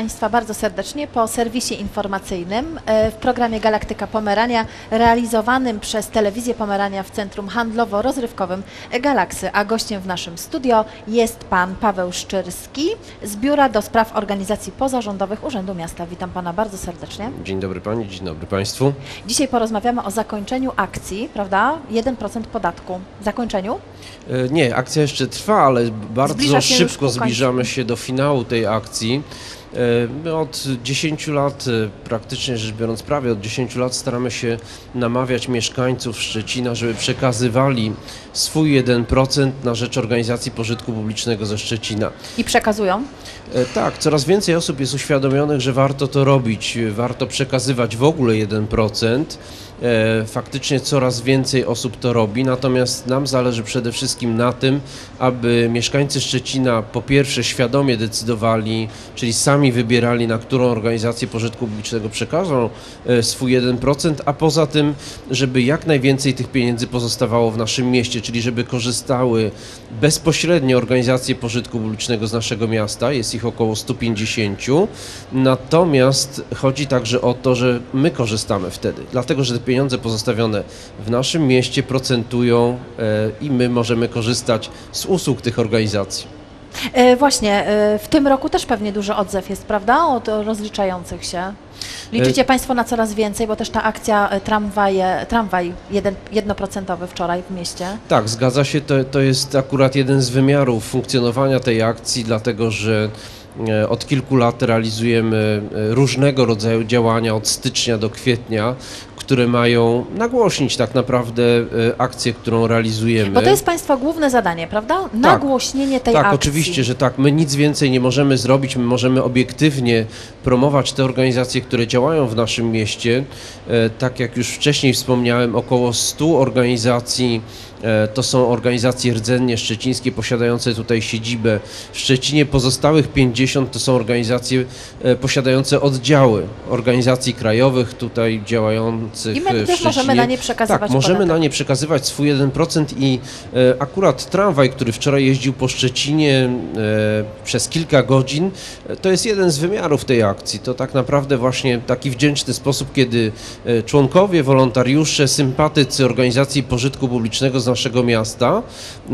Państwa bardzo serdecznie po serwisie informacyjnym e, w programie Galaktyka Pomerania realizowanym przez Telewizję Pomerania w Centrum Handlowo-Rozrywkowym Galaksy, a gościem w naszym studio jest Pan Paweł Szczyrski z Biura do Spraw Organizacji Pozarządowych Urzędu Miasta. Witam Pana bardzo serdecznie. Dzień dobry Pani, dzień dobry Państwu. Dzisiaj porozmawiamy o zakończeniu akcji, prawda? 1% podatku. Zakończeniu? E, Nie, akcja jeszcze trwa, ale bardzo szybko zbliżamy się do finału tej akcji. E, My od 10 lat, e, praktycznie rzecz biorąc prawie od 10 lat staramy się namawiać mieszkańców Szczecina, żeby przekazywali swój 1% na rzecz organizacji pożytku publicznego ze Szczecina. I przekazują? E, Tak, coraz więcej osób jest uświadomionych, że warto to robić, warto przekazywać w ogóle 1%. E, Faktycznie coraz więcej osób to robi, natomiast nam zależy przede wszystkim na tym, aby mieszkańcy Szczecina po pierwsze świadomie decydowali, czyli sami wybierali, na którą organizację pożytku publicznego przekażą e, swój 1%, a poza tym, żeby jak najwięcej tych pieniędzy pozostawało w naszym mieście, czyli żeby korzystały bezpośrednio organizacje pożytku publicznego z naszego miasta, jest ich około 150, natomiast chodzi także o to, że my korzystamy wtedy, dlatego że te pieniądze pozostawione w naszym mieście procentują e, i my możemy korzystać z usług tych organizacji. E, właśnie, e, w tym roku też pewnie duży odzew jest, prawda? Od rozliczających się. Liczycie Państwo na coraz więcej, bo też ta akcja tramwaje, tramwaj jeden, jednoprocentowy wczoraj w mieście. Tak, zgadza się, to, to jest akurat jeden z wymiarów funkcjonowania tej akcji, dlatego że od kilku lat realizujemy różnego rodzaju działania od stycznia do kwietnia, które mają nagłośnić tak naprawdę e, akcję, którą realizujemy. Bo to jest Państwa główne zadanie, prawda? Nagłośnienie tej tak, akcji. oczywiście, że tak. My nic więcej nie możemy zrobić. My możemy obiektywnie promować te organizacje, które działają w naszym mieście. E, tak jak już wcześniej wspomniałem, około 100 organizacji to są organizacje rdzennie szczecińskie posiadające tutaj siedzibę w Szczecinie. Pozostałych 50 to są organizacje e, posiadające oddziały organizacji krajowych tutaj działających I my w też możemy Szczecinie. na nie przekazywać Tak, możemy podatek. na nie przekazywać swój 1% i e, akurat tramwaj, który wczoraj jeździł po Szczecinie e, przez kilka godzin, e, to jest jeden z wymiarów tej akcji. To tak naprawdę właśnie taki wdzięczny sposób, kiedy e, członkowie, wolontariusze, sympatycy organizacji pożytku publicznego naszego miasta e,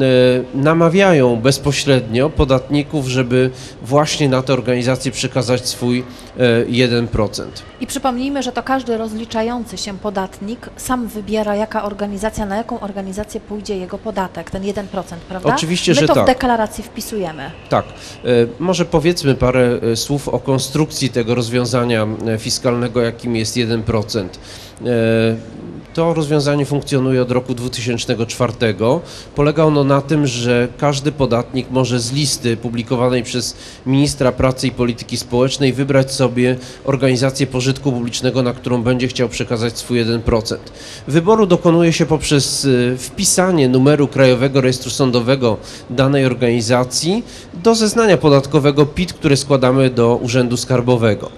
namawiają bezpośrednio podatników, żeby właśnie na te organizacje przekazać swój e, 1%. I przypomnijmy, że to każdy rozliczający się podatnik sam wybiera, jaka organizacja, na jaką organizację pójdzie jego podatek, ten 1%, prawda? Oczywiście, My że to w tak. deklaracji wpisujemy. Tak. E, Może powiedzmy parę e, słów o konstrukcji tego rozwiązania e, fiskalnego, jakim jest 1%. To rozwiązanie funkcjonuje od roku 2004. Polega ono na tym, że każdy podatnik może z listy publikowanej przez ministra pracy i polityki społecznej wybrać sobie organizację pożytku publicznego, na którą będzie chciał przekazać swój 1%. Wyboru dokonuje się poprzez e, wpisanie numeru Krajowego Rejestru Sądowego danej organizacji do zeznania podatkowego PIT, które składamy do Urzędu Skarbowego.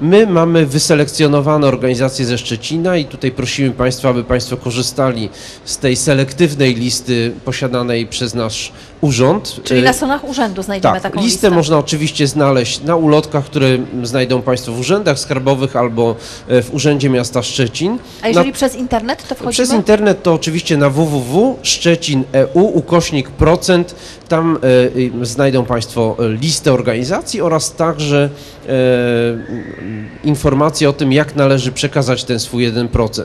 My mamy wyselekcjonowane organizacje ze Szczecina i tutaj prosimy Państwa, aby Państwo korzystali z tej selektywnej listy posiadanej przez nasz urząd. Czyli E, na stronach urzędu znajdziemy tak, taką listę listę. można oczywiście znaleźć na ulotkach, które znajdą Państwo w urzędach skarbowych albo e, w Urzędzie Miasta Szczecin. A jeżeli Na- przez internet, to wchodzimy? przez internet to oczywiście na www.szczecin.eu ukośnik procent. Tam e, y, znajdą Państwo e, listę organizacji oraz także e, informacje o tym, jak należy przekazać ten swój 1%. E,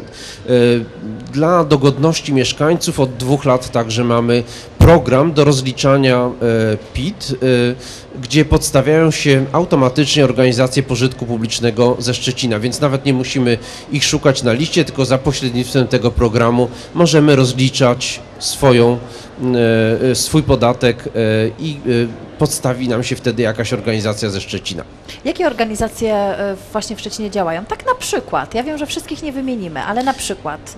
Dla dogodności mieszkańców od dwóch lat także mamy program do rozliczania e, PIT, e, gdzie podstawiają się automatycznie organizacje pożytku publicznego ze Szczecina, więc nawet nie musimy ich szukać na liście, tylko za pośrednictwem tego programu możemy rozliczać swoją, e, swój podatek i podstawi nam się wtedy jakaś organizacja ze Szczecina. Jakie organizacje e, właśnie w Szczecinie działają? Tak na przykład. Ja wiem, że wszystkich nie wymienimy, ale na przykład.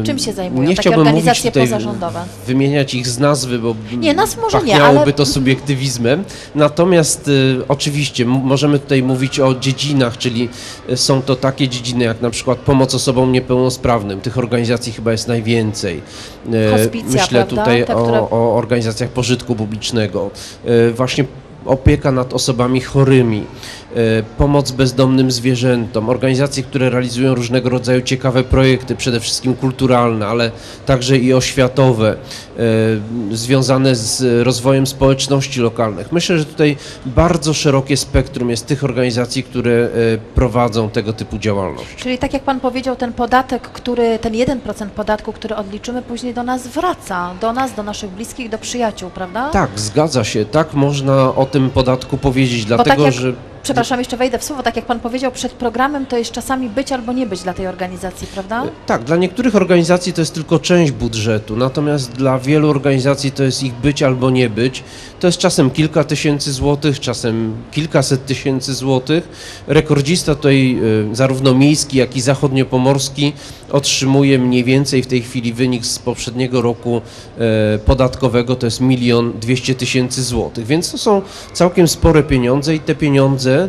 E, Czym się zajmują Nie takie organizacje pozarządowe? wymieniać ich z nazwy, bo Nie, nazw może nie, ale- to subiektywizmem. Natomiast y, oczywiście możemy tutaj mówić o dziedzinach, czyli są to takie dziedziny jak na przykład pomoc osobom niepełnosprawnym. Tych organizacji chyba jest najwięcej. E, Hospicja, Myślę prawda? tutaj Te, o, które- o organizacjach pożytku publicznego. Właśnie opieka nad osobami chorymi. Pomoc bezdomnym zwierzętom, organizacje, które realizują różnego rodzaju ciekawe projekty, przede wszystkim kulturalne, ale także i oświatowe, e, związane z rozwojem społeczności lokalnych. Myślę, że tutaj bardzo szerokie spektrum jest tych organizacji, które e, prowadzą tego typu działalność. Czyli tak jak Pan powiedział, ten podatek, który, ten 1% podatku, który odliczymy, później do nas wraca, do nas, do naszych bliskich, do przyjaciół, prawda? Tak, zgadza się. Tak można o tym podatku powiedzieć, tak dlatego jak- że Przepraszam, jeszcze wejdę w słowo, tak jak Pan powiedział przed programem, to jest czasami być albo nie być dla tej organizacji, prawda? Tak, dla niektórych organizacji to jest tylko część budżetu, natomiast dla wielu organizacji to jest ich być albo nie być. To jest czasem kilka tysięcy złotych, czasem kilkaset tysięcy złotych. Rekordzista tutaj y, zarówno miejski, jak i zachodniopomorski otrzymuje mniej więcej w tej chwili wynik z poprzedniego roku e, podatkowego, to jest milion dwieście tysięcy złotych, więc to są całkiem spore pieniądze i te pieniądze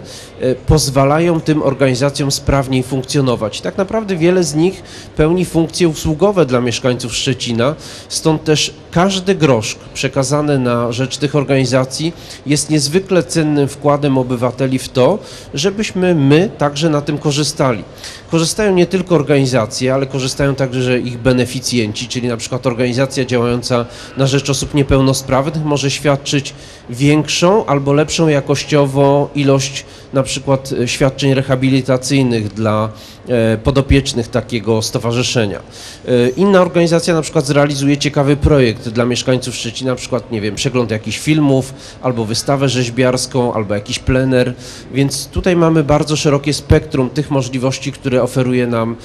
pozwalają tym organizacjom sprawniej funkcjonować. Tak naprawdę wiele z nich pełni funkcje usługowe dla mieszkańców Szczecina, stąd też każdy grosz przekazany na rzecz tych organizacji jest niezwykle cennym wkładem obywateli w to, żebyśmy my także na tym korzystali. Korzystają nie tylko organizacje, ale korzystają także ich beneficjenci, czyli na przykład organizacja działająca na rzecz osób niepełnosprawnych może świadczyć większą albo lepszą jakościowo ilość na przykład e, świadczeń rehabilitacyjnych dla e, podopiecznych takiego stowarzyszenia. E, Inna organizacja na przykład zrealizuje ciekawy projekt dla mieszkańców Szczecina, na przykład, nie wiem, przegląd jakichś filmów, albo wystawę rzeźbiarską, albo jakiś plener, więc tutaj mamy bardzo szerokie spektrum tych możliwości, które oferuje nam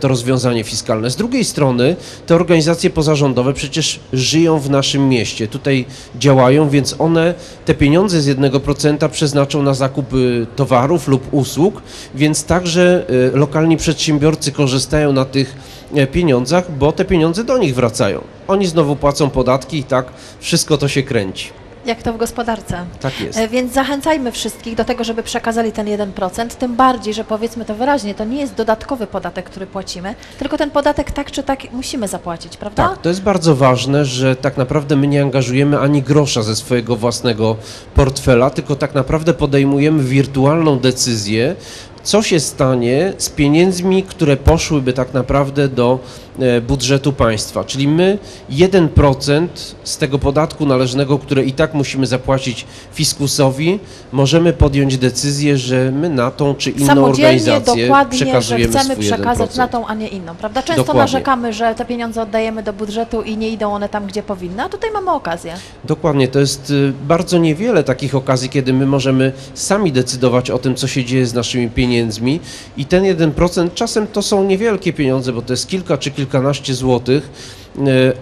to rozwiązanie fiskalne. Z drugiej strony te organizacje pozarządowe przecież żyją w naszym mieście, tutaj działają, więc one te pieniądze z 1% przeznaczą na zakup y, towarów lub usług, więc także y, lokalni przedsiębiorcy korzystają na tych e, pieniądzach, bo te pieniądze do nich wracają. Oni znowu płacą podatki i tak wszystko to się kręci. Jak to w gospodarce. Tak jest. E, Więc zachęcajmy wszystkich do tego, żeby przekazali ten 1%, tym bardziej, że powiedzmy to wyraźnie, to nie jest dodatkowy podatek, który płacimy, tylko ten podatek tak czy tak musimy zapłacić, prawda? Tak, to jest bardzo ważne, że tak naprawdę my nie angażujemy ani grosza ze swojego własnego portfela, tylko tak naprawdę podejmujemy wirtualną decyzję, co się stanie z pieniędzmi, które poszłyby tak naprawdę do budżetu państwa. Czyli my 1% z tego podatku należnego, które i tak musimy zapłacić fiskusowi, możemy podjąć decyzję, że my na tą czy inną organizację dokładnie, że przekazujemy chcemy przekazać 1%. na tą, a nie inną, prawda? Często Dokładnie. narzekamy, że te pieniądze oddajemy do budżetu i nie idą one tam, gdzie powinny, a tutaj mamy okazję. Dokładnie, to jest y, bardzo niewiele takich okazji, kiedy my możemy sami decydować o tym, co się dzieje z naszymi pieniędzmi i ten 1% czasem to są niewielkie pieniądze, bo to jest kilka czy kilkanaście złotych,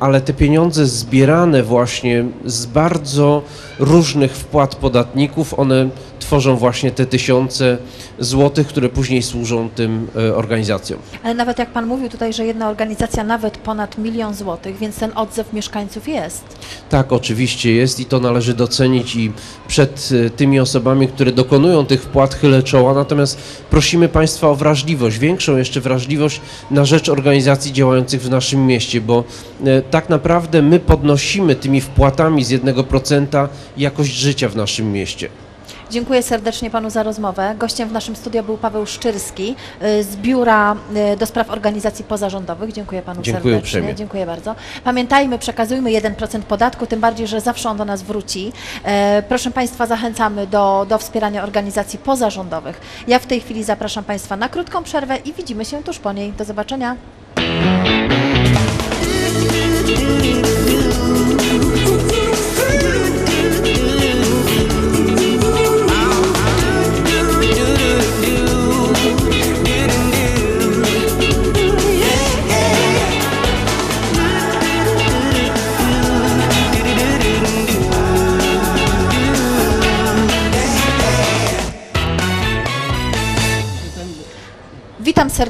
ale te pieniądze zbierane właśnie z bardzo różnych wpłat podatników, one tworzą właśnie te tysiące złotych, które później służą tym y, organizacjom. Ale nawet jak Pan mówił tutaj, że jedna organizacja nawet ponad milion złotych, więc ten odzew mieszkańców jest. Tak, oczywiście jest i to należy docenić i przed y, tymi osobami, które dokonują tych wpłat chylę czoła, natomiast prosimy Państwa o wrażliwość, większą jeszcze wrażliwość na rzecz organizacji działających w naszym mieście, bo tak naprawdę my podnosimy tymi wpłatami z 1% jakość życia w naszym mieście. Dziękuję serdecznie Panu za rozmowę. Gościem w naszym studio był Paweł Szczyrski y, z Biura y, do Spraw Organizacji Pozarządowych. Dziękuję Panu Dziękuję serdecznie. uprzejmie. Dziękuję bardzo. Pamiętajmy, przekazujmy 1% podatku, tym bardziej, że zawsze on do nas wróci. E, Proszę Państwa, zachęcamy do, do wspierania organizacji pozarządowych. Ja w tej chwili zapraszam Państwa na krótką przerwę i widzimy się tuż po niej. Do zobaczenia. Witam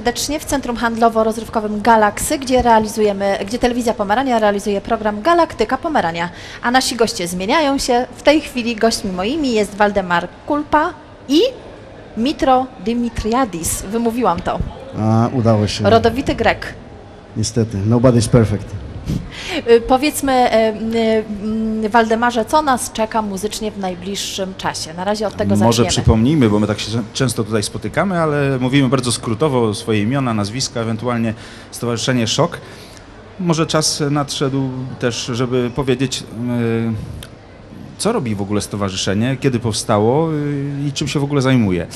serdecznie w Centrum Handlowo-Rozrywkowym Galaksy, gdzie realizujemy, gdzie Telewizja Pomerania realizuje program Galaktyka Pomerania. A nasi goście zmieniają się. W tej chwili gośćmi moimi jest Waldemar Kulpa i Mitro Dimitriadis. Wymówiłam to. A, udało się. Rodowity Grek. Niestety. Nobody's perfect. Y, Powiedzmy, y, mm, Waldemarze, co nas czeka muzycznie w najbliższym czasie? Na razie od tego Może zaczniemy. przypomnijmy, bo my tak się często tutaj spotykamy, ale mówimy bardzo skrótowo swoje imiona, nazwiska, ewentualnie Stowarzyszenie Szok. Może czas nadszedł też, żeby powiedzieć, co robi w ogóle stowarzyszenie, kiedy powstało i czym się w ogóle zajmuje.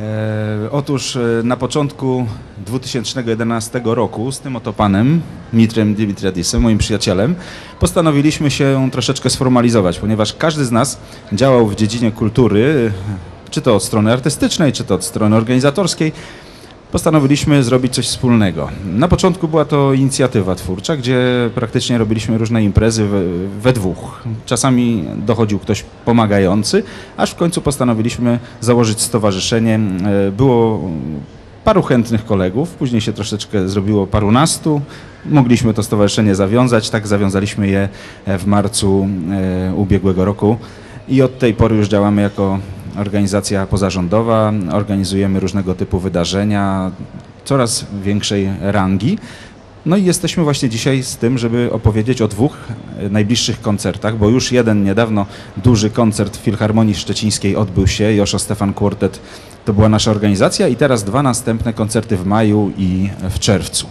E, Otóż e, na początku 2011 roku z tym oto panem, Mitrem Dimitriadisem, moim przyjacielem, postanowiliśmy się troszeczkę sformalizować, ponieważ każdy z nas działał w dziedzinie kultury, e, czy to od strony artystycznej, czy to od strony organizatorskiej. Postanowiliśmy zrobić coś wspólnego. Na początku była to inicjatywa twórcza, gdzie praktycznie robiliśmy różne imprezy we, we dwóch. Czasami dochodził ktoś pomagający, aż w końcu postanowiliśmy założyć stowarzyszenie. E, Było paru chętnych kolegów, później się troszeczkę zrobiło parunastu. Mogliśmy to stowarzyszenie zawiązać, tak zawiązaliśmy je w marcu e, ubiegłego roku i od tej pory już działamy jako organizacja pozarządowa, organizujemy różnego typu wydarzenia coraz większej rangi. No i jesteśmy właśnie dzisiaj z tym, żeby opowiedzieć o dwóch najbliższych koncertach, bo już jeden niedawno duży koncert w Filharmonii Szczecińskiej odbył się, Joszo Stefan Quartet to była nasza organizacja i teraz dwa następne koncerty w maju i w czerwcu.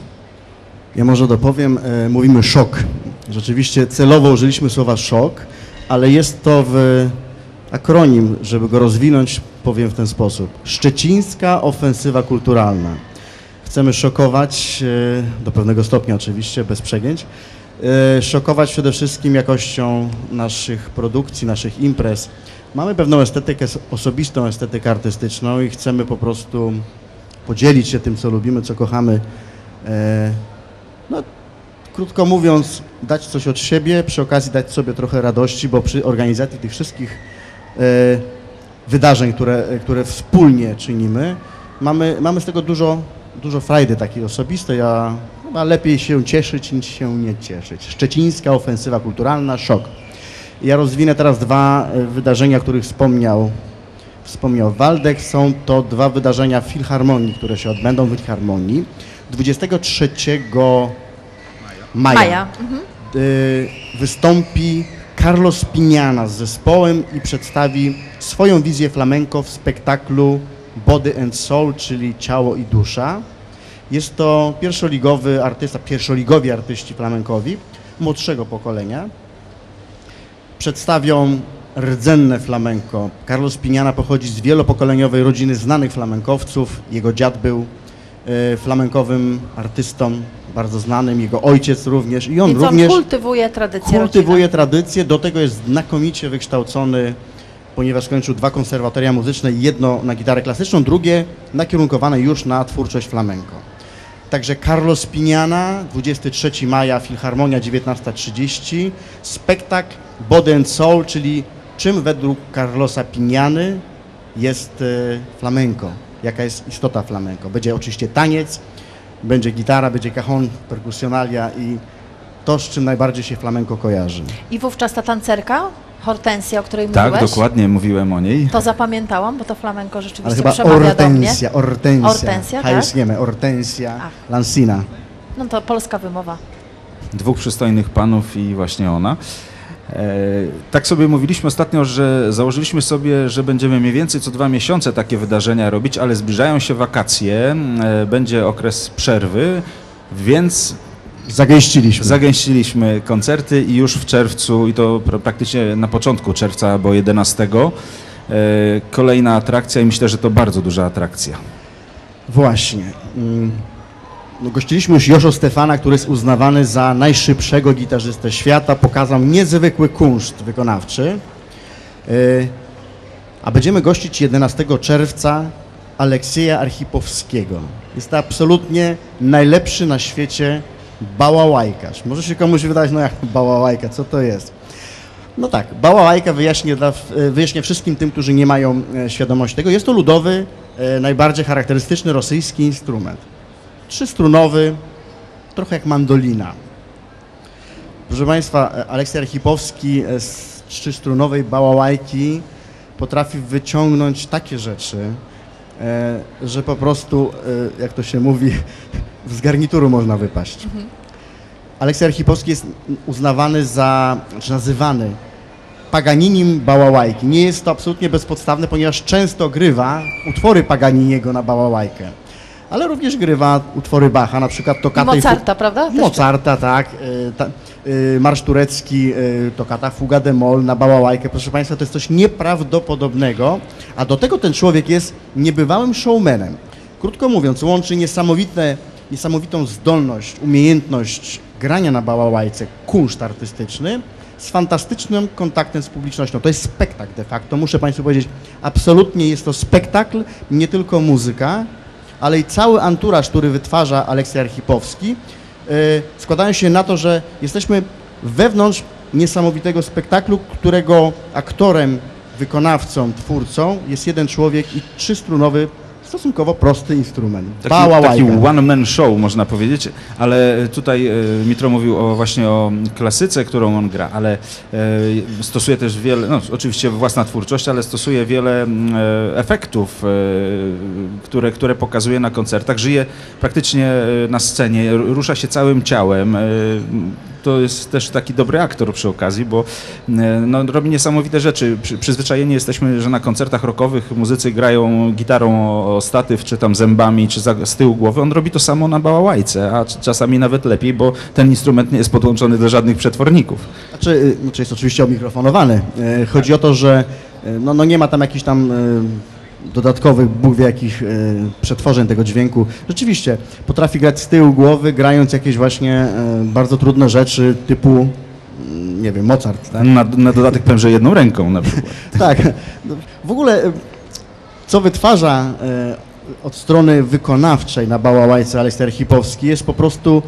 Ja może dopowiem, e, mówimy szok. Rzeczywiście celowo użyliśmy słowa szok, ale jest to w akronim, żeby go rozwinąć, powiem w ten sposób. Szczecińska ofensywa kulturalna. Chcemy szokować, e, do pewnego stopnia oczywiście, bez przegięć, e, szokować przede wszystkim jakością naszych produkcji, naszych imprez. Mamy pewną estetykę, osobistą estetykę artystyczną i chcemy po prostu podzielić się tym, co lubimy, co kochamy. E, no, krótko mówiąc, dać coś od siebie, przy okazji dać sobie trochę radości, bo przy organizacji tych wszystkich wydarzeń, które, które wspólnie czynimy, mamy, mamy z tego dużo, dużo frajdy takiej osobistej, a chyba lepiej się cieszyć niż się nie cieszyć. Szczecińska ofensywa kulturalna, szok. Ja rozwinę teraz dwa e, wydarzenia, o których wspomniał, wspomniał Waldek. Są to dwa wydarzenia w Filharmonii, które się odbędą w Filharmonii. 23 maja, Maja. Mhm. wystąpi Carlos Piniana z zespołem i przedstawi swoją wizję flamenco w spektaklu Body and Soul, czyli Ciało i Dusza. Jest to pierwszoligowy artysta, pierwszoligowi artyści flamenkowi młodszego pokolenia. Przedstawią rdzenne flamenco. Carlos Piniana pochodzi z wielopokoleniowej rodziny znanych flamenkowców. Jego dziad był flamenkowym artystą, bardzo znanym, jego ojciec również i on Więc on również kultywuje tradycję kultywuje tradycję, do tego jest znakomicie wykształcony, ponieważ skończył dwa konserwatoria muzyczne, jedno na gitarę klasyczną, drugie nakierunkowane już na twórczość flamenco. Także Carlos Piniana, 23 maja, Filharmonia 19.30, spektakl Body and Soul, czyli czym według Carlosa Piniany jest e, flamenco, jaka jest istota flamenco. Będzie oczywiście taniec, będzie gitara, będzie cajon, perkusjonalia i to, z czym najbardziej się flamenco kojarzy. I wówczas ta tancerka, Hortensja, o której Tak, mówiłeś, dokładnie mówiłem o niej. to zapamiętałam, bo to flamenko Ale rzeczywiście chyba przemawia do mnie. Hortensia, Hortensia. Hortensia, tak? Hajsniemy, Hortensia, Ach. Lansina. No to polska wymowa. dwóch przystojnych panów i właśnie ona. E, tak sobie mówiliśmy ostatnio, że założyliśmy sobie, że będziemy mniej więcej co dwa miesiące takie wydarzenia robić, ale zbliżają się wakacje, e, będzie okres przerwy, więc Zagęściliśmy. zagęściliśmy koncerty i już w czerwcu, i to pra- praktycznie na początku czerwca, bo 11, e, kolejna atrakcja i myślę, że to bardzo duża atrakcja. Właśnie. No, gościliśmy już Joszo Stefana, który jest uznawany za najszybszego gitarzystę świata. Pokazał niezwykły kunszt wykonawczy. Yy, A będziemy gościć 11 czerwca Aleksieja Archipowskiego. Jest to absolutnie najlepszy na świecie bałałajkarz. Może się komuś wydać, no jak bałałajka, co to jest? No tak, bałałajka wyjaśnię, dla, wyjaśnię wszystkim tym, którzy nie mają e, świadomości tego. Jest to ludowy, e, najbardziej charakterystyczny rosyjski instrument. Trzystrunowy, trochę jak mandolina. Proszę Państwa, e, Aleksej Archipowski e, z trzystrunowej bałałajki potrafi wyciągnąć takie rzeczy, e, że po prostu, jak to się mówi, z garnituru można wypaść. Aleksej Archipowski jest uznawany za, czy nazywany Paganinim bałałajki. Nie jest to absolutnie bezpodstawne, ponieważ często grywa utwory Paganiniego na bałałajkę. Ale również grywa utwory Bacha, na przykład I Tokata i Mozarta, prawda? Też Mozarta, tak. y, ta, y, Marsz turecki, y, Tokata Fuga de Mol na bałałajkę. Proszę Państwa, to jest coś nieprawdopodobnego, a do tego ten człowiek jest niebywałym showmanem. Krótko mówiąc, łączy niesamowite, niesamowitą zdolność, umiejętność grania na bałałajce, kunszt artystyczny z fantastycznym kontaktem z publicznością. To jest spektakl de facto, muszę Państwu powiedzieć, absolutnie jest to spektakl, nie tylko muzyka, ale i cały anturaż, który wytwarza Aleksej Archipowski, yy, składają się na to, że jesteśmy wewnątrz niesamowitego spektaklu, którego aktorem, wykonawcą, twórcą jest jeden człowiek i trzystrunowy, stosunkowo prosty instrument. Taki, taki one-man show, można powiedzieć, ale tutaj e, Mitro mówił o, właśnie o klasyce, którą on gra, ale e, stosuje też wiele, no oczywiście własna twórczość, ale stosuje wiele e, efektów, e, które, które pokazuje na koncertach. Żyje praktycznie e, na scenie, rusza się całym ciałem. e, To jest też taki dobry aktor przy okazji, bo e, no, robi niesamowite rzeczy. Przy, przyzwyczajeni jesteśmy, że na koncertach rockowych muzycy grają gitarą o, o statyw, czy tam zębami, czy za, z tyłu głowy. On robi to samo na bałałajce, a czasami nawet lepiej, bo ten instrument nie jest podłączony do żadnych przetworników. Znaczy, y, znaczy jest oczywiście omikrofonowany. E, Chodzi o to, że e, no, no nie ma tam jakichś tam dodatkowych, Bóg wie jakich przetworzeń tego dźwięku. Rzeczywiście, potrafi grać z tyłu głowy, grając jakieś właśnie bardzo trudne rzeczy typu, mm, nie wiem, Mozart, tak? Na, na dodatek pęże jedną ręką na przykład. Tak. No, W ogóle, co wytwarza e, od strony wykonawczej na Bałałajce Aleksander Archipowski jest po prostu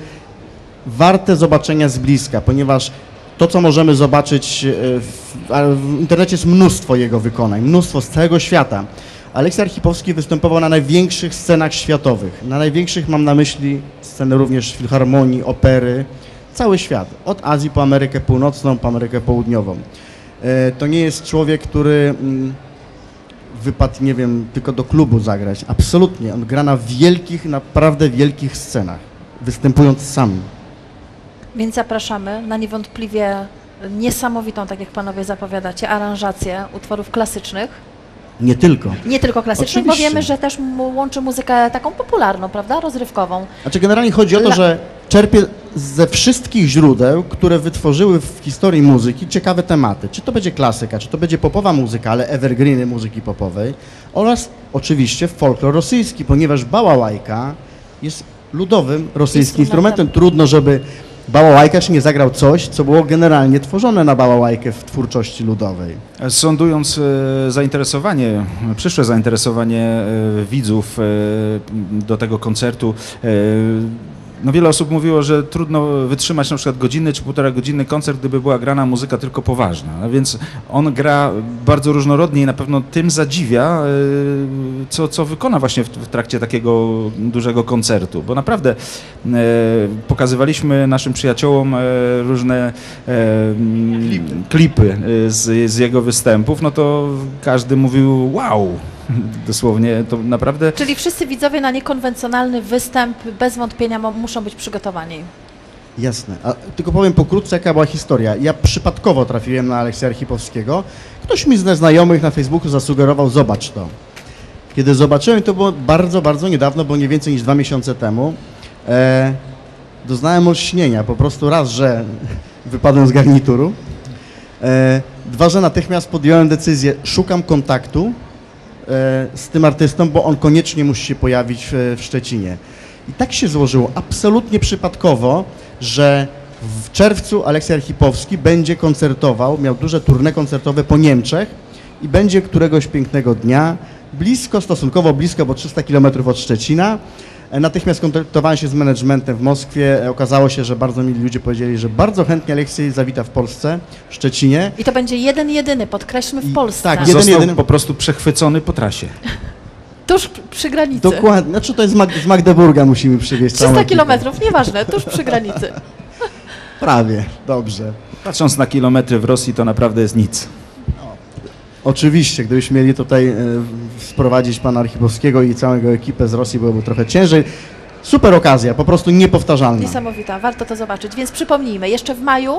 warte zobaczenia z bliska, ponieważ to, co możemy zobaczyć e, w, w internecie jest mnóstwo jego wykonań, mnóstwo z całego świata. Aleksej Archipowski występował na największych scenach światowych. Na największych mam na myśli sceny również filharmonii, opery, cały świat. Od Azji po Amerykę Północną, po Amerykę Południową. E, To nie jest człowiek, który mm, wypadł, nie wiem, tylko do klubu zagrać. Absolutnie. On gra na wielkich, naprawdę wielkich scenach, występując sam. Więc zapraszamy na niewątpliwie niesamowitą, tak jak panowie zapowiadacie, aranżację utworów klasycznych. Nie tylko. Nie tylko klasycznych, bo wiemy, że też łączy muzykę taką popularną, prawda? Rozrywkową. Znaczy generalnie chodzi o to, że czerpie ze wszystkich źródeł, które wytworzyły w historii muzyki ciekawe tematy. Czy to będzie klasyka, czy to będzie popowa muzyka, ale evergreeny muzyki popowej oraz oczywiście folklor rosyjski, ponieważ bałałajka jest ludowym rosyjskim Instrumentem. Trudno, żeby bałałajkarz nie zagrał coś, co było generalnie tworzone na bałałajkę w twórczości ludowej. Sądując e, zainteresowanie, przyszłe zainteresowanie e, widzów e, do tego koncertu, no wiele osób mówiło, że trudno wytrzymać na przykład godzinny czy półtora godzinny koncert, gdyby była grana muzyka tylko poważna. A więc on gra bardzo różnorodnie i na pewno tym zadziwia, e, co, co wykona właśnie w, w trakcie takiego dużego koncertu. Bo naprawdę e, pokazywaliśmy naszym przyjaciołom e, różne e, klipy z, z jego występów, no to każdy mówił wow, dosłownie to naprawdę Czyli wszyscy widzowie na niekonwencjonalny występ bez wątpienia muszą być przygotowani. Jasne. A tylko powiem pokrótce, jaka była historia. Ja przypadkowo trafiłem na Aleksja Archipowskiego. Ktoś mi ze znajomych na Facebooku zasugerował, zobacz to. Kiedy zobaczyłem, to było bardzo, bardzo niedawno, bo nie więcej niż dwa miesiące temu, e, doznałem olśnienia. Po prostu raz, że wypadłem z garnituru, e, dwa, że natychmiast podjąłem decyzję, szukam kontaktu z tym artystą, bo on koniecznie musi się pojawić w, w Szczecinie. I tak się złożyło, absolutnie przypadkowo, że w czerwcu Aleksej Archipowski będzie koncertował, miał duże tournée koncertowe po Niemczech i będzie któregoś pięknego dnia, blisko, stosunkowo blisko, bo 300 km od Szczecina. E, Natychmiast kontaktowałem się z managementem w Moskwie. E, Okazało się, że bardzo mili ludzie powiedzieli, że bardzo chętnie Aleksiej zawita w Polsce, w Szczecinie. I to będzie jeden jedyny, podkreślmy, w I- Polsce. tak, jeden, został jedyny- po prostu przechwycony po trasie. Tuż przy granicy. Dokładnie, znaczy to jest z, Mag- z Magdeburga musimy przywieźć całą 300 ekipę. kilometrów, nieważne, tuż przy granicy. Prawie, dobrze. Patrząc na kilometry w Rosji, to naprawdę jest nic. Oczywiście, gdybyśmy mieli tutaj e, sprowadzić pana Archipowskiego i całego ekipę z Rosji, byłoby trochę ciężej. super okazja, po prostu niepowtarzalna. Niesamowita, warto to zobaczyć. Więc przypomnijmy, jeszcze w maju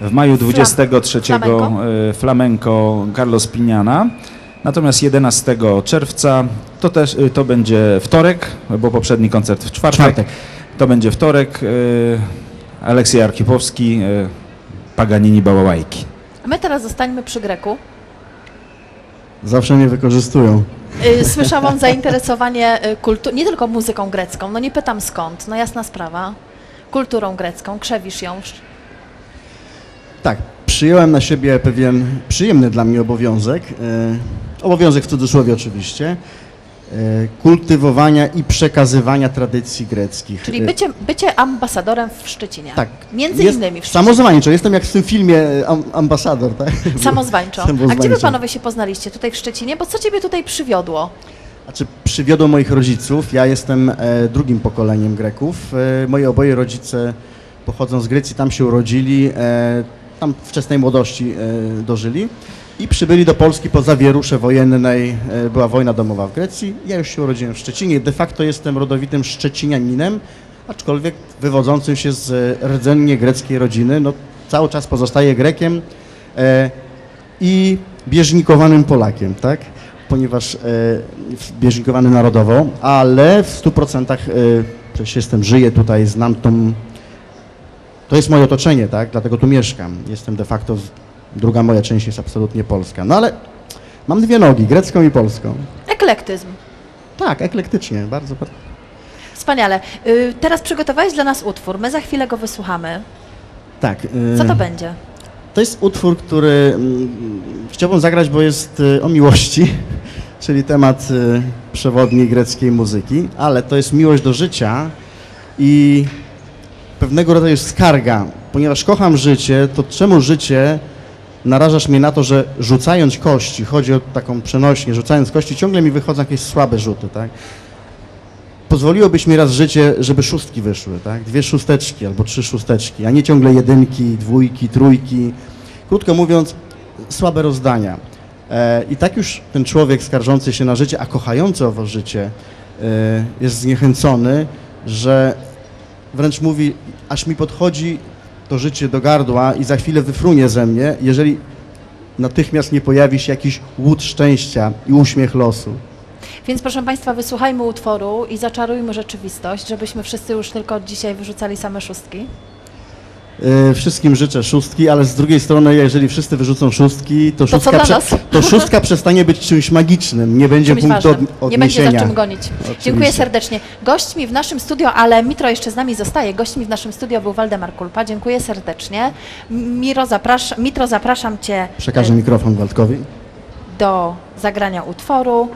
W maju 23 Flamenco? e, flamenco Carlos Piniana. Natomiast 11 czerwca to też e, to będzie wtorek, bo poprzedni koncert w czwartek. Czwartek. To będzie wtorek. e, Aleksiej Archipowski, e, Paganini Bałałajki. A my teraz zostańmy przy Greku. Zawsze mnie wykorzystują. Y, Słyszałam zainteresowanie y, kultu- nie tylko muzyką grecką, no nie pytam skąd, no jasna sprawa. Kulturą grecką, krzewisz ją. Tak, przyjąłem na siebie pewien przyjemny dla mnie obowiązek, e, obowiązek w cudzysłowie oczywiście, kultywowania i przekazywania tradycji greckich. Czyli E, bycie, bycie ambasadorem w Szczecinie. Tak. Między Jest innymi w Szczecinie. Samozwańczo, jestem jak w tym filmie e, am, ambasador, tak? Samozwańczo. A gdzie wy panowie się poznaliście? Tutaj w Szczecinie? Bo co ciebie tutaj przywiodło? Znaczy, przywiodło moich rodziców. Ja jestem e, drugim pokoleniem Greków. E, moi oboje rodzice pochodzą z Grecji, tam się urodzili, e, tam wczesnej młodości e, dożyli i przybyli do Polski po zawierusze wojennej. E, była wojna domowa w Grecji. Ja już się urodziłem w Szczecinie. De facto jestem rodowitym szczecinianinem, aczkolwiek wywodzącym się z e, rdzennie greckiej rodziny. No, cały czas pozostaję Grekiem. E, i bieżnikowanym Polakiem, tak? Ponieważ bieżnikowany narodowo, ale w 100% e, przecież jestem, żyję tutaj, znam tą. To jest moje otoczenie, tak? Dlatego tu mieszkam. Jestem de facto. Druga moja część jest absolutnie polska. No ale mam dwie nogi, grecką i polską. Eklektyzm. Tak, eklektycznie, bardzo, bardzo. Wspaniale. Y, Teraz przygotowałeś dla nas utwór. My za chwilę go wysłuchamy. Tak. Co e, to będzie? To jest utwór, który mm, chciałbym zagrać, bo jest y, o miłości, czyli temat y, przewodni greckiej muzyki, ale to jest miłość do życia i pewnego rodzaju skarga. Ponieważ kocham życie, to czemu życie narażasz mnie na to, że rzucając kości, chodzi o taką przenośnie, rzucając kości, ciągle mi wychodzą jakieś słabe rzuty, tak? Pozwoliłobyś mi raz życie, żeby szóstki wyszły, tak? Dwie szósteczki albo trzy szósteczki, a nie ciągle jedynki, dwójki, trójki. Krótko mówiąc, słabe rozdania. E, I tak już ten człowiek skarżący się na życie, a kochający owo życie, e, jest zniechęcony, że wręcz mówi, aż mi podchodzi to życie do gardła i za chwilę wyfrunie ze mnie, jeżeli natychmiast nie pojawi się jakiś łód szczęścia i uśmiech losu. Więc proszę Państwa, wysłuchajmy utworu i zaczarujmy rzeczywistość, żebyśmy wszyscy już tylko od dzisiaj wyrzucali same szóstki. E, Wszystkim życzę szóstki, ale z drugiej strony, jeżeli wszyscy wyrzucą szóstki, to, co szóstka, prze- to szóstka przestanie być czymś magicznym, nie będzie Czymś punktu od, Nie będzie odniesienia. za czym gonić. Oczywiście. Dziękuję serdecznie. Gośćmi w naszym studio, ale Mitro jeszcze z nami zostaje. Gośćmi w naszym studio był Waldemar Kulpa. Dziękuję serdecznie. Miro, zaprasz, Mitro, zapraszam Cię Przekażę e, mikrofon Waldkowi. do zagrania utworu.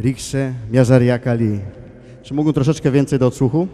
Riksze Miazariaka Li. Czy mógłbym troszeczkę więcej do odsłuchu?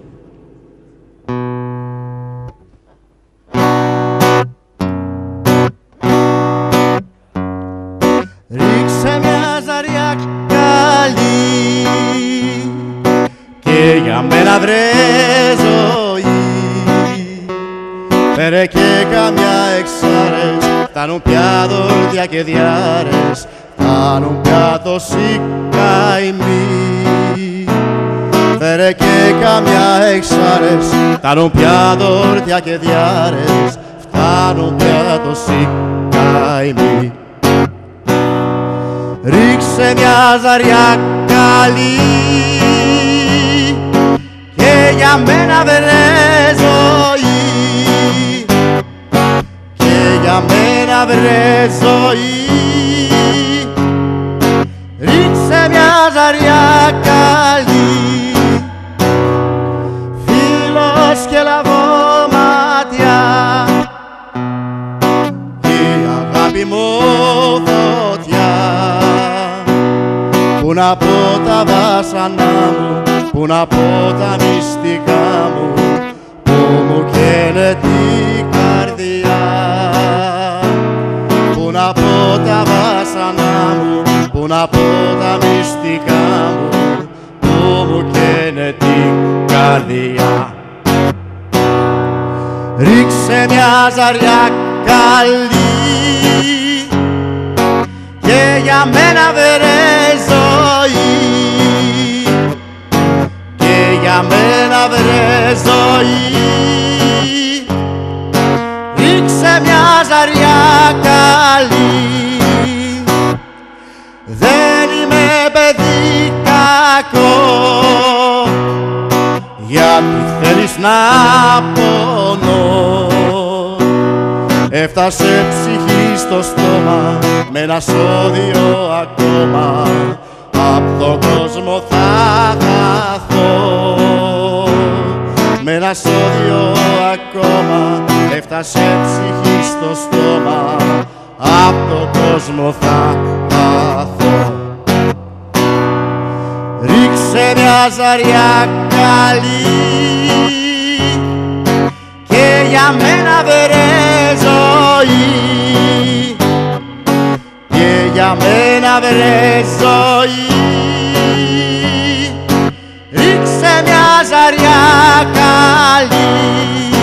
Φτάνουν πια δόρτια και διάρες, φτάνουν πια το. Ρίξε μια ζαριά καλή και για μένα δεν ζαριά καλή. Και για μένα βρε ζωή. Και για μένα βρε ζωή. Ρίξε μια ζαριά καλή. Δεν είμαι παιδί κακό. Γιατί θέλεις να πονώ Έφτασε ψυχή στο στόμα με ένα σώδιο ακόμα. Απ' τον κόσμο θα χαθώ. Με ένα σώδιο ακόμα Έφτασε ψυχή στο στόμα. Απ' τον κόσμο θα χαθώ. Ρίξε μια ζαριά καλή. και για μένα βρε ζωή. Και για μένα βρε ζωή. Ρίξε μια ζαριά καλή